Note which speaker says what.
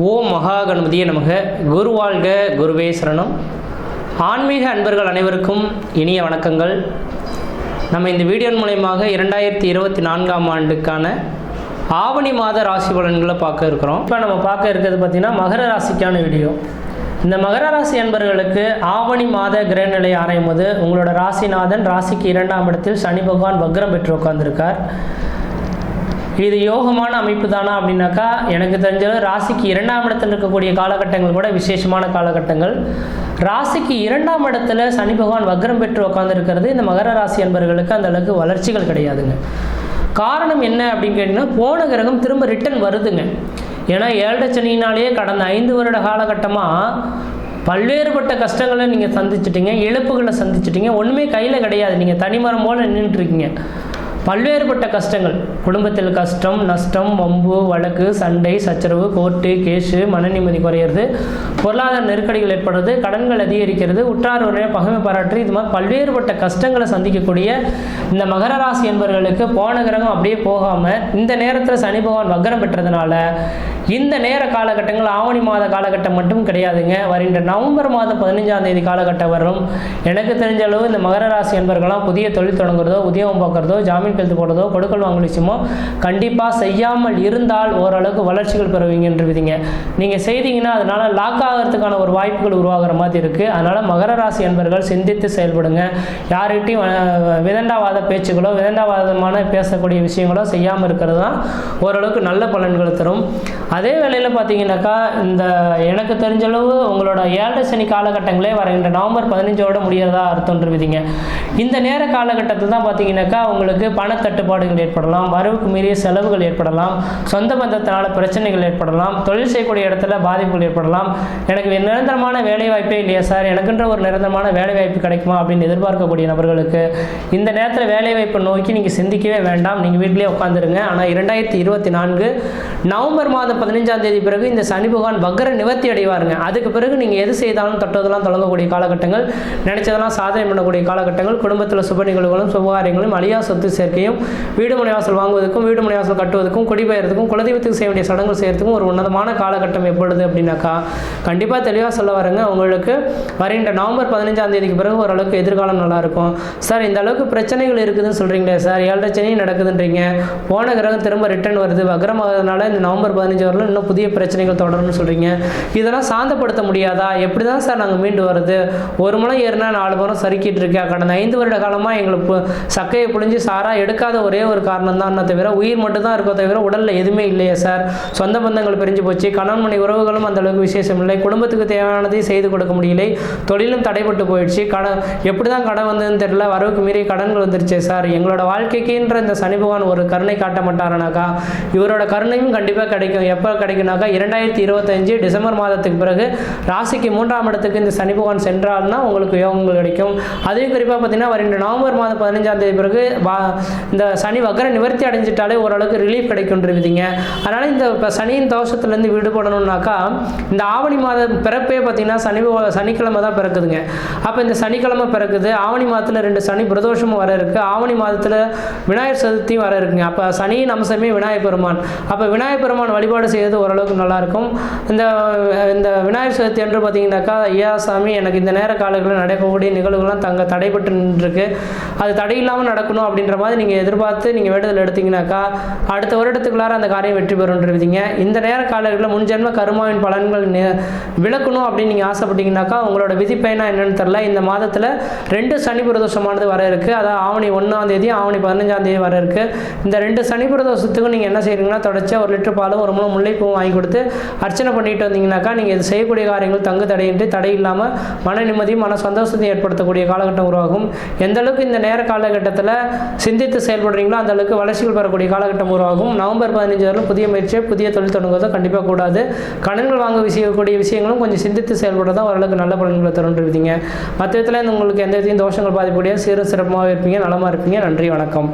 Speaker 1: ஓம் மகா கணபதியே நமக குருவாழ்க குருவே சரணம். ஆன்மீக அன்பர்கள் அனைவருக்கும் இனிய வணக்கங்கள். நம்ம இந்த வீடியோ மூலயமாக இரண்டாயிரத்தி இருபத்தி நான்காம் ஆண்டுக்கான ஆவணி மாத ராசி பலன்களை பார்க்க இருக்கிறோம். இப்போ நம்ம பார்க்க இருக்கிறது பார்த்திங்கன்னா மகர ராசிக்கான வீடியோ. இந்த மகர ராசி அன்பர்களுக்கு ஆவணி மாத கிரகநிலை ஆராயும் போது உங்களோட ராசிநாதன் ராசிக்கு இரண்டாம் இடத்தில் சனி பகவான் வக்ரம் பெற்று உட்கார்ந்திருக்கார். இது யோகமான அமைப்பு தானா அப்படின்னாக்கா எனக்கு தெரிஞ்சது ராசிக்கு இரண்டாம் இடத்துல இருக்கக்கூடிய காலகட்டங்கள் கூட விசேஷமான காலகட்டங்கள். ராசிக்கு இரண்டாம் இடத்துல சனி பகவான் வக்ரம் பெற்று உட்காந்துருக்கிறது இந்த மகர ராசி அன்பர்களுக்கு அந்த அளவுக்கு வளர்ச்சிகள் கிடையாதுங்க. காரணம் என்ன அப்படின்னு கேட்டிங்கன்னா போன கிரகம் திரும்ப ரிட்டர்ன் வருதுங்க. ஏன்னா ஏழரை சனினாலேயே கடந்த ஐந்து வருட காலகட்டமாக பல்வேறுபட்ட கஷ்டங்களை நீங்கள் சந்திச்சிட்டீங்க இழப்புகளை சந்திச்சிட்டிங்க ஒன்றுமே கையில் கிடையாது. நீங்கள் தனிமரம் போல் நின்றுட்டுருக்கீங்க பல்வேறுபட்ட கஷ்டங்கள். குடும்பத்தில் கஷ்டம் நஷ்டம் வம்பு வழக்கு சண்டை சச்சரவு கோர்ட்டு கேஸு மன நிம்மதி குறையிறது பொருளாதார நெருக்கடிகள் ஏற்படுறது கடன்கள் அதிகரிக்கிறது உற்றார் உரைய பகைமை பாராட்டு இது மாதிரி பல்வேறுபட்ட கஷ்டங்களை சந்திக்கக்கூடிய இந்த மகர ராசி என்பவர்களுக்கு போன கிரகம் அப்படியே போகாமல் இந்த நேரத்தில் சனி பகவான் வக்ரம் பெற்றதுனால இந்த நேர காலகட்டங்கள் ஆவணி மாத காலகட்டம் மட்டும் கிடையாதுங்க. வருகின்ற நவம்பர் மாதம் பதினஞ்சாம் தேதி காலகட்டம் வரும். எனக்கு தெரிஞ்ச அளவு இந்த மகர ராசி என்பர்களாம் புதிய தொழில் தொடங்குறதோ உத்தியோகம் பார்க்குறதோ ஜாமீன் கழுத்து போடுறதோ கொடுக்கல் வாங்கல் விஷயமோ கண்டிப்பாக செய்யாமல் இருந்தால் ஓரளவுக்கு வளர்ச்சிகள் பெறுவீங்கன்றவிதிங்க நீங்கள் செய்தீங்கன்னா அதனால லாக் ஆகிறதுக்கான ஒரு வாய்ப்புகள் உருவாகிற மாதிரி இருக்குது அதனால் மகர ராசி என்பவர்கள் சிந்தித்து செயல்படுங்க. யார்கிட்டையும் விதண்டாவாத பேச்சுகளோ விதண்டாவாதமான பேசக்கூடிய விஷயங்களோ செய்யாமல் இருக்கிறது தான் ஓரளவுக்கு நல்ல பலன்களை தரும். அதே வேளையில் பார்த்தீங்கன்னாக்கா இந்த எனக்கு தெரிஞ்ச அளவு உங்களோட ஏழரை சனி காலகட்டங்களே வருகின்ற நவம்பர் பதினஞ்சோட முடியறதா அர்த்தம்ன்றவிதிங்க இந்த நேர காலகட்டத்தில் தான் பார்த்தீங்கன்னாக்கா உங்களுக்கு பணத்தட்டுப்பாடுகள் ஏற்படலாம் வரவுக்கு மீறிய செலவுகள் ஏற்படலாம் சொந்த பந்தத்தினால பிரச்சனைகள் ஏற்படலாம் தொழில் செய்யக்கூடிய இடத்துல பாதிப்புகள் ஏற்படலாம். எனக்கு நிரந்தரமான வேலைவாய்ப்பே இல்லையா சார்? எனக்குன்ற ஒரு நிரந்தரமான வேலைவாய்ப்பு கிடைக்குமா அப்படின்னு எதிர்பார்க்கக்கூடிய நபர்களுக்கு இந்த நேரத்தில் வேலைவாய்ப்பு நோக்கி நீங்கள் சிந்திக்கவே வேண்டாம். நீங்கள் வீட்டிலேயே உட்காந்துருங்க ஆனால் இரண்டாயிரத்தி இருபத்தி நான்கு நவம்பர் மாதம் பதினஞ்சாம் தேதி பிறகு இந்த சனி பகவான் வக்கர நிவர்த்தி அடைவாருங்க. அதுக்கு பிறகு நீங்கள் எது செய்தாலும் தொட்டதெல்லாம் தொடங்கக்கூடிய காலகட்டங்கள் நினைச்சதெல்லாம் சாதனை பண்ணக்கூடிய காலகட்டங்கள் குடும்பத்தில் சுப நிகழ்வுகளும் சுபகாரியங்களும் அழியா சொத்து சேர்க்கையும் வீடு மனைவாசல் வாங்குவதற்கும் வீடு மனைவாசல் கட்டுவதற்கும் குடிபெயர்த்துக்கும் குலதெய்வத்துக்கு செய்ய வேண்டிய சடங்குகள் செய்யறதுக்கும் ஒரு உன்னதமான காலகட்டம் எப்பொழுது அப்படின்னாக்கா கண்டிப்பாக தெளிவாக சொல்ல வரங்க. உங்களுக்கு வருகின்ற நவம்பர் பதினஞ்சாம் தேதிக்கு பிறகு ஓரளவுக்கு எதிர்காலம் நல்லாயிருக்கும். சார் இந்த அளவுக்கு பிரச்சனைகள் இருக்குதுன்னு சொல்கிறீங்களே சார். ஏழரை சனி நடக்குதுன்றீங்க. போன கிரகம் திரும்ப ரிட்டர்ன் வருது. வக்ரமாகிறதுனால இந்த நவம்பர் பதினஞ்சு வரலாம் இன்னும் புதிய பிரச்சனைகள் தொடரும்னு சொல்கிறீங்க இதெல்லாம் சாந்தப்படுத்த முடியாதா? எப்படி தான் சார் நாங்கள் மீண்டு வர்றது? ஒரு முறை ஏறினா நாலு முறை சறுக்கிட்டு இருக்கா? கடந்த ஐந்து வருட காலமாக எங்களுக்கு சக்கையை புழிஞ்சு சாராக எடுக்காத ஒரே ஒரு காரணம் தான் தவிர உயிர் மட்டும் தான் இருக்கோ தவிர உடலில் எதுவுமே இல்லையே சார் சொந்த பந்தங்கள் பிரிஞ்சு போச்சு. கணவன் மனை உறவுகளும் அந்த அளவுக்கு விசேஷம் இல்லை. குடும்பத்துக்கு தேவையானதையும் செய்து கொடுக்க முடியலை. தொழிலும் தடைப்பட்டு போயிடுச்சு. கடன் எப்படி தான் கடன் வந்ததுன்னு தெரியல. வரவுக்கு மீறி கடன்கள் வந்துருச்சு சார் எங்களோட வாழ்க்கைக்குன்ற இந்த சனி பகவான் ஒரு கருணை காட்ட மாட்டாரனாக்கா இவரோட கருணையும் கண்டிப்பாக கிடைக்கும். எப்போ கிடைக்கும்னாக்கா இரண்டாயிரத்தி இருபத்தஞ்சு டிசம்பர் மாதத்துக்கு பிறகு ராசிக்கு மூன்றாம் இடத்துக்கு இந்த சனி பகவான் சென்றால்னா உங்களுக்கு யோகங்கள் கிடைக்கும். அதே குறிப்பாக பார்த்தீங்கன்னா வருகின்ற நவம்பர் மாதம் பதினஞ்சாம் தேதி பிறகு வா இந்த சனி வக்கர நிவர்த்தி அடைஞ்சிட்டாலே ஓரளவுக்கு ரிலீஃப் கிடைக்குன்றிருந்தீங்க அதனால் இந்த இப்போ சனியின் தோஷத்துலேருந்து விடுபடணும்னாக்கா இந்த ஆவணி மாதம் பிறப்பே பார்த்தீங்கன்னா சனி சனிக்கிழமை தான் பிறக்குதுங்க. அப்போ இந்த சனிக்கிழமை பிறக்குது ஆவணி மாதத்தில் ரெண்டு சனி பிரதோஷமும் வர இருக்குது ஆவணி மாதத்தில் விநாயகர் சதுர்த்தியும் வர இருக்குங்க. அப்போ சனியின் அம்சமே விநாயகர் பெருமான். அப்போ விநாயகர் பெருமான் வழிபாடு செய்வது ஓரளவுக்கு நல்லாயிருக்கும். இந்த இந்த விநாயகர் சதுர்த்தி என்று பார்த்தீங்கன்னாக்கா ஐயா சாமி எனக்கு இந்த நேர காலங்களில் நடக்கக்கூடிய நிகழ்வுகள்லாம் தங்க தடைபட்டு நின்றுருக்கு. அது தடை இல்லாமல் நடக்கணும் அப்படின்ற மாதிரி நீங்கள் எதிர்பார்த்து நீங்கள் வேண்டுதல் எடுத்தீங்கன்னாக்கா அடுத்த வருடத்துக்குள்ளார அந்த காரியம் வெற்றி பெறுன்றீங்க இந்த நேர காலங்களில் முன்ஜென்ம கருமாவின் பலன்கள் விளக்கணும் அப்படின்னு நீங்கள் ஆசைப்பட்டீங்கன்னாக்கா உங்களோட விதிப்பயனா என்னன்னு தெரில இந்த மாதத்தில் ரெண்டு சனி பிரதோஷமானது வர இருக்குது அதாவது ஆவணி ஒன்றாம் தேதி ஆவணி பதினஞ்சாம் தேதி வர இருக்குது இந்த ரெண்டு சனி பிரதோஷத்துக்கும் நீங்கள் என்ன செய்கிறீங்கன்னா தொடர்ச்சியா ஒரு லிட்டர் பாலும் ஒரு மூணு முல்லைப்பூவும் வாங்கி கொடுத்து அர்ச்சனை பண்ணிட்டு வந்தீங்கன்னாக்கா நீங்கள் இது செய்யக்கூடிய காரியங்கள் தங்கு தடையின்றி தடை இல்லாமல் மன நிம்மதியும் மன சந்தோஷத்தையும் ஏற்படுத்தக்கூடிய காலகட்டம் உருவாகும். எந்த அளவுக்கு இந்த நேர காலகட்டத்தில் சிந்தித்து செயல்படுறீங்களோ அந்த அளவுக்கு வளர்ச்சிகள் பெறக்கூடிய காலகட்டம் உருவாகும். நவம்பர் பதினஞ்சு வரலும் புதிய முயற்சியை புதிய தொழில் தொடங்குவதோ கண்டிப்பாக கூடாது. கடன்கள் வாங்க விஷயக்கூடிய விஷயங்களும் கொஞ்சம் சிந்தித்து செயல்படுறதா ஓரளவுக்கு நல்ல பலன்களை தருன்றீங்க மற்ற விதத்தில் உங்களுக்கு எந்த விதத்தையும் தோஷங்கள் பாதிப்படைய சீரும் சிறப்பாக இருப்பீங்க நலமாக இருப்பீங்க. நன்றி வணக்கம்.